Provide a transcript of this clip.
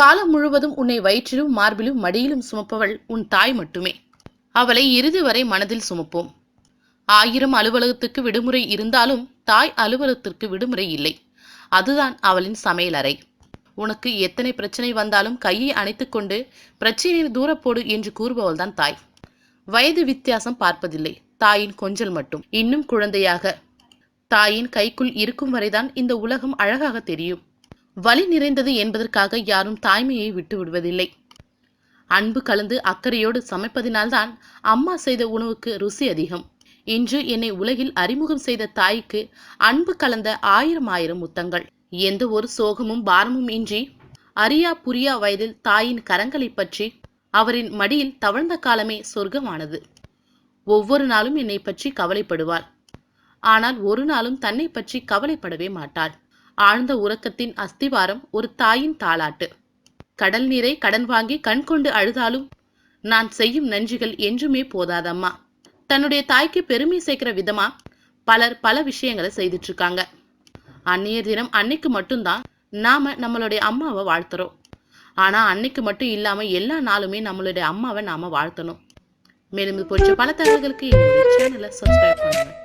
காலம் முழுவதும் உன்னை வயிற்றிலும் மார்பிலும் மடியிலும் சுமப்பவள் உன் தாய் மட்டுமே. அவளை இறுதி வரை மனதில் சுமப்போம். ஆயிரம் அலுவலகத்துக்கு விடுமுறை இருந்தாலும் தாய் அலுவலகத்திற்கு விடுமுறை இல்லை. அதுதான் அவளின் சமையலறை உனக்கு எத்தனை பிரச்சனை வந்தாலும் கையை அணைத்துக்கொண்டு பிரச்சனையை தூரப்போடு என்று கூறுபவள்தான் தாய். வயது வித்தியாசம் பார்ப்பதில்லை. தாயின் கொஞ்சல் மட்டும். இன்னும் குழந்தையாக. தாயின் கைக்குள் இருக்கும் வரைதான் இந்த உலகம் அழகாக தெரியும். வலி நிறைந்தது என்பதற்காக யாரும் தாய்மையை விட்டு விடுவதில்லை அன்பு கலந்து அக்கறையோடு சமைப்பதினால்தான் அம்மா செய்த உணவுக்கு ருசி அதிகம். இன்று என்னை உலகில் அறிமுகம் செய்த தாய்க்கு அன்பு கலந்த ஆயிரம் ஆயிரம் முத்தங்கள். எந்த ஒரு சோகமும் பாரமும் இன்றி அரியா புரியா வயதில் தாயின் கரங்களைப் பற்றி அவரின் மடியில் தவழ்ந்த காலமே சொர்க்கமானது. ஒவ்வொரு நாளும் என்னை பற்றி கவலைப்படுவார். ஆனால் ஒரு நாளும் தன்னை பற்றி கவலைப்படவே மாட்டாள். ஆழ்ந்த உறக்கத்தின் அஸ்திவாரம் ஒரு தாயின் தாளாட்டு. கடல் நீரை கடன் வாங்கி கண் கொண்டு அழுதாலும் நான் செய்யும் நன்றிகள் என்றுமே போதாதம்மா. தன்னுடைய தாய்க்கு பெருமை சேர்க்கிற விதமா? பலர் பல விஷயங்களை செய்துட்டு இருக்காங்க அன்னையர் தினம் அன்னைக்கு மட்டும்தான் நாம நம்மளுடைய அம்மாவை வாழ்த்துறோம். ஆனா அன்னைக்கு மட்டும் இல்லாம எல்லா நாளுமே நம்மளுடைய அம்மாவை நாம வாழ்த்தணும். மேலும் இது போன்ற பல தகவல்களுக்கு என்னுடைய சேனலை சப்ஸ்கிரைப் பண்ணுங்க.